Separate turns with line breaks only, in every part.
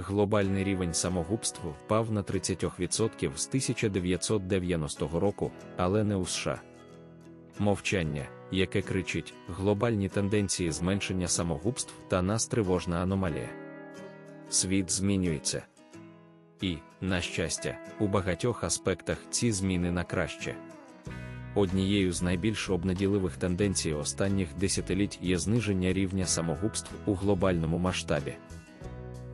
Глобальний рівень самогубств впав на 30% з 1990 року, але не у США. Мовчання, яке кричить глобальні тенденції зменшення самогубств та нас тривожна аномалія. Світ змінюється. І, на щастя, у багатьох аспектах ці зміни на краще. Однією з найбільш обнаділивих тенденцій останніх десятиліть є зниження рівня самогубств у глобальному масштабі.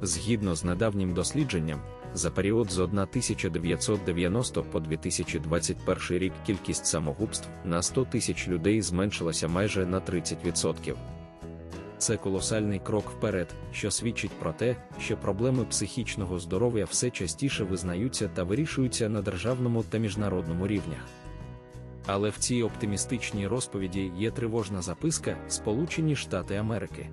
Згідно з недавнім дослідженням, за період з 1990 по 2021 рік кількість самогубств на 100 тисяч людей зменшилася майже на 30%. Це колосальний крок вперед, що свідчить про те, що проблеми психічного здоров'я все частіше визнаються та вирішуються на державному та міжнародному рівнях. Але в цій оптимістичній розповіді є тривожна записка Сполучені Штати Америки.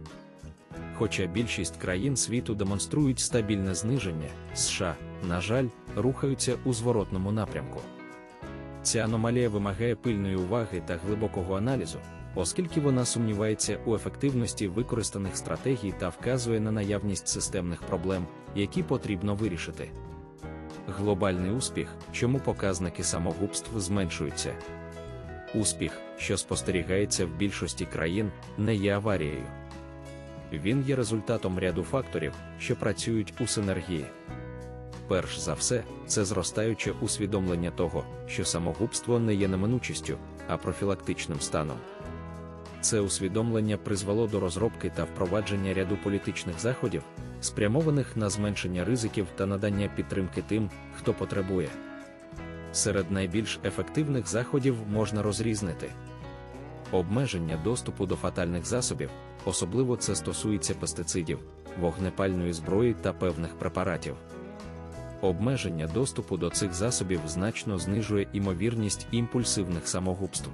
Хоча більшість країн світу демонструють стабільне зниження, США, на жаль, рухаються у зворотному напрямку. Ця аномалія вимагає пильної уваги та глибокого аналізу, оскільки вона сумнівається у ефективності використаних стратегій та вказує на наявність системних проблем, які потрібно вирішити. Глобальний успіх, чому показники самогубств зменшуються. Успіх, що спостерігається в більшості країн, не є аварією. Він є результатом ряду факторів, що працюють у синергії. Перш за все, це зростаюче усвідомлення того, що самогубство не є неминучістю, а профілактичним станом. Це усвідомлення призвело до розробки та впровадження ряду політичних заходів, спрямованих на зменшення ризиків та надання підтримки тим, хто потребує. Серед найбільш ефективних заходів можна розрізнити обмеження доступу до фатальних засобів, особливо це стосується пестицидів, вогнепальної зброї та певних препаратів. Обмеження доступу до цих засобів значно знижує імовірність імпульсивних самогубств.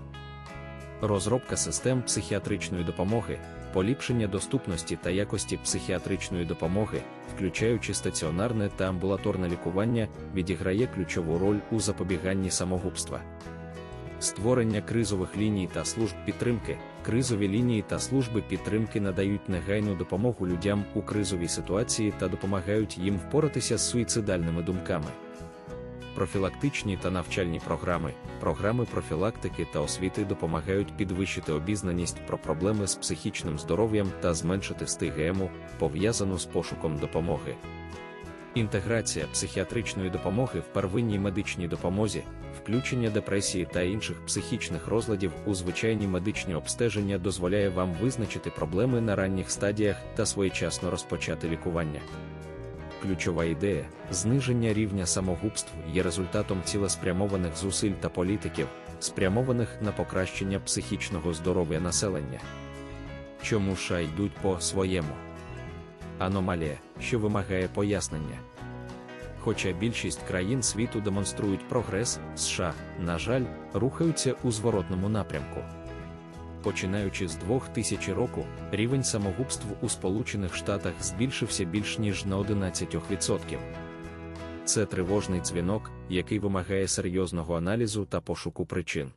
Розробка систем психіатричної допомоги, поліпшення доступності та якості психіатричної допомоги, включаючи стаціонарне та амбулаторне лікування, відіграє ключову роль у запобіганні самогубства. Створення кризових ліній та служб підтримки. Кризові лінії та служби підтримки надають негайну допомогу людям у кризовій ситуації та допомагають їм впоратися з суїцидальними думками. Профілактичні та навчальні програми, програми профілактики та освіти допомагають підвищити обізнаність про проблеми з психічним здоров'ям та зменшити стигему, пов'язану з пошуком допомоги. Інтеграція психіатричної допомоги в первинній медичній допомозі, включення депресії та інших психічних розладів у звичайні медичні обстеження дозволяє вам визначити проблеми на ранніх стадіях та своєчасно розпочати лікування. Ключова ідея зниження рівня самогубств є результатом цілеспрямованих зусиль та політиків, спрямованих на покращення психічного здоров'я населення. Чому США йдуть по своєму? Аномалія, що вимагає пояснення. Хоча більшість країн світу демонструють прогрес, США, на жаль, рухаються у зворотному напрямку. Починаючи з 2000 року, рівень самогубств у Сполучених Штатах збільшився більш ніж на 11%. Це тривожний дзвінок, який вимагає серйозного аналізу та пошуку причин.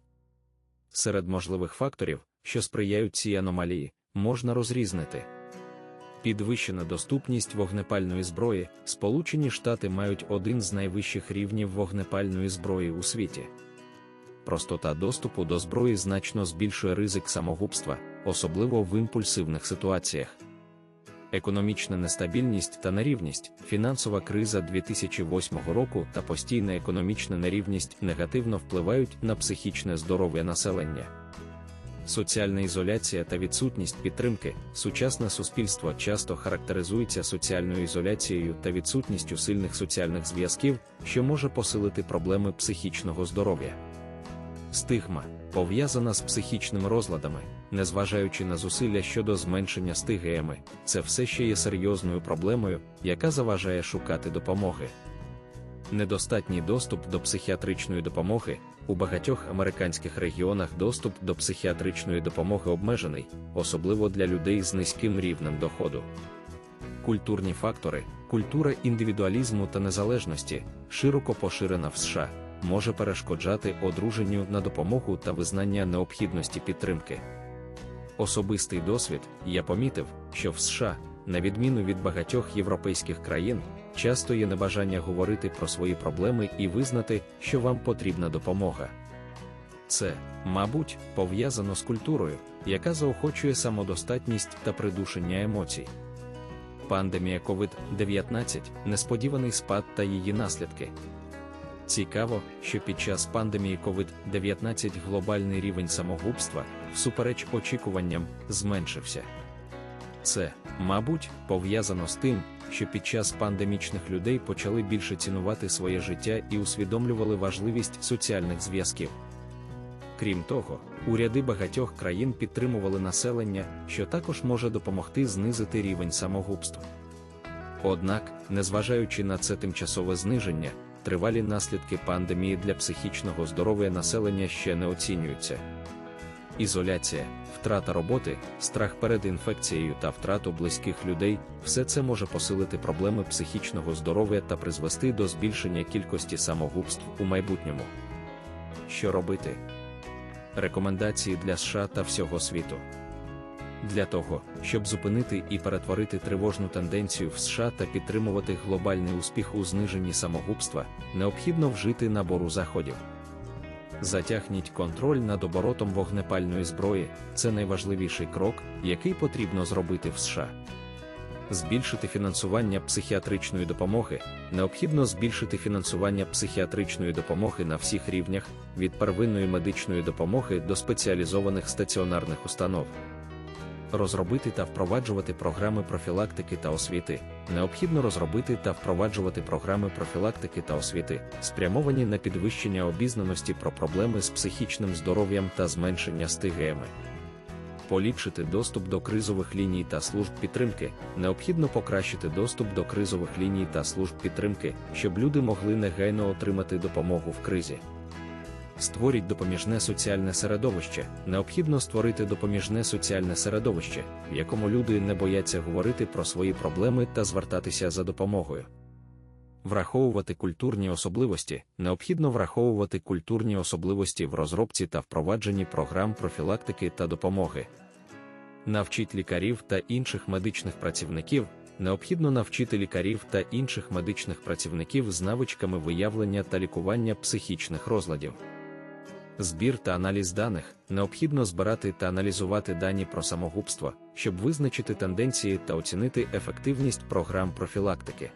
Серед можливих факторів, що сприяють цій аномалії, можна розрізнити. Підвищена доступність вогнепальної зброї, Сполучені Штати мають один з найвищих рівнів вогнепальної зброї у світі. Простота доступу до зброї значно збільшує ризик самогубства, особливо в імпульсивних ситуаціях. Економічна нестабільність та нерівність, фінансова криза 2008 року та постійна економічна нерівність негативно впливають на психічне здоров'я населення. Соціальна ізоляція та відсутність підтримки, сучасне суспільство часто характеризується соціальною ізоляцією та відсутністю сильних соціальних зв'язків, що може посилити проблеми психічного здоров'я. Стигма пов'язана з психічними розладами, незважаючи на зусилля щодо зменшення стигеми, це все ще є серйозною проблемою, яка заважає шукати допомоги. Недостатній доступ до психіатричної допомоги у багатьох американських регіонах доступ до психіатричної допомоги обмежений, особливо для людей з низьким рівнем доходу. Культурні фактори, культура індивідуалізму та незалежності, широко поширена в США, може перешкоджати одруженню на допомогу та визнання необхідності підтримки. Особистий досвід я помітив, що в США на відміну від багатьох європейських країн, часто є небажання говорити про свої проблеми і визнати, що вам потрібна допомога. Це, мабуть, пов'язано з культурою, яка заохочує самодостатність та придушення емоцій. Пандемія COVID-19 несподіваний спад та її наслідки. Цікаво, що під час пандемії COVID-19 глобальний рівень самогубства, всупереч очікуванням, зменшився. Це, мабуть, пов'язано з тим, що під час пандемічних людей почали більше цінувати своє життя і усвідомлювали важливість соціальних зв'язків. Крім того, уряди багатьох країн підтримували населення, що також може допомогти знизити рівень самогубств. Однак, незважаючи на це тимчасове зниження, тривалі наслідки пандемії для психічного здоров'я населення ще не оцінюються. Ізоляція, втрата роботи, страх перед інфекцією та втрату близьких людей все це може посилити проблеми психічного здоров'я та призвести до збільшення кількості самогубств у майбутньому. Що робити? Рекомендації для США та всього світу. Для того, щоб зупинити і перетворити тривожну тенденцію в США та підтримувати глобальний успіх у зниженні самогубства, необхідно вжити набору заходів. Затягніть контроль над оборотом вогнепальної зброї це найважливіший крок, який потрібно зробити в США. Збільшити фінансування психіатричної допомоги необхідно збільшити фінансування психіатричної допомоги на всіх рівнях від первинної медичної допомоги до спеціалізованих стаціонарних установ. Розробити та впроваджувати програми профілактики та освіти. Необхідно розробити та впроваджувати програми профілактики та освіти, спрямовані на підвищення обізнаності про проблеми з психічним здоров'ям та зменшення стигеми. Поліпшити доступ до кризових ліній та служб підтримки. Необхідно покращити доступ до кризових ліній та служб підтримки, щоб люди могли негайно отримати допомогу в кризі. Створіть допоміжне соціальне середовище. Необхідно створити допоміжне соціальне середовище, в якому люди не бояться говорити про свої проблеми та звертатися за допомогою. Враховувати культурні особливості необхідно враховувати культурні особливості в розробці та впровадженні програм профілактики та допомоги. Навчіть лікарів та інших медичних працівників. Необхідно навчити лікарів та інших медичних працівників з навичками виявлення та лікування психічних розладів. Збір та аналіз даних необхідно збирати та аналізувати дані про самогубство, щоб визначити тенденції та оцінити ефективність програм профілактики.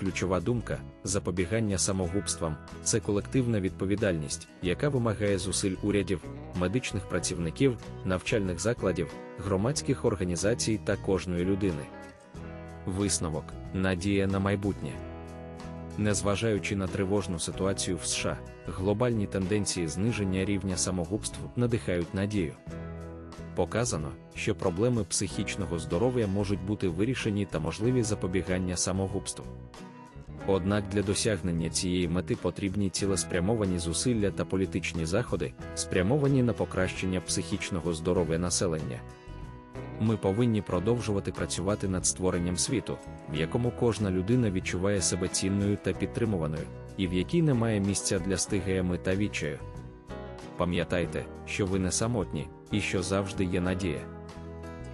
Ключова думка запобігання самогубствам це колективна відповідальність, яка вимагає зусиль урядів, медичних працівників, навчальних закладів, громадських організацій та кожної людини. Висновок надія на майбутнє. Незважаючи на тривожну ситуацію в США, глобальні тенденції зниження рівня самогубств надихають надію. Показано, що проблеми психічного здоров'я можуть бути вирішені та можливі запобігання самогубству. Однак для досягнення цієї мети потрібні цілеспрямовані зусилля та політичні заходи, спрямовані на покращення психічного здоров'я населення. Ми повинні продовжувати працювати над створенням світу, в якому кожна людина відчуває себе цінною та підтримуваною, і в якій немає місця для стигеми та відчаю. Пам'ятайте, що ви не самотні і що завжди є надія.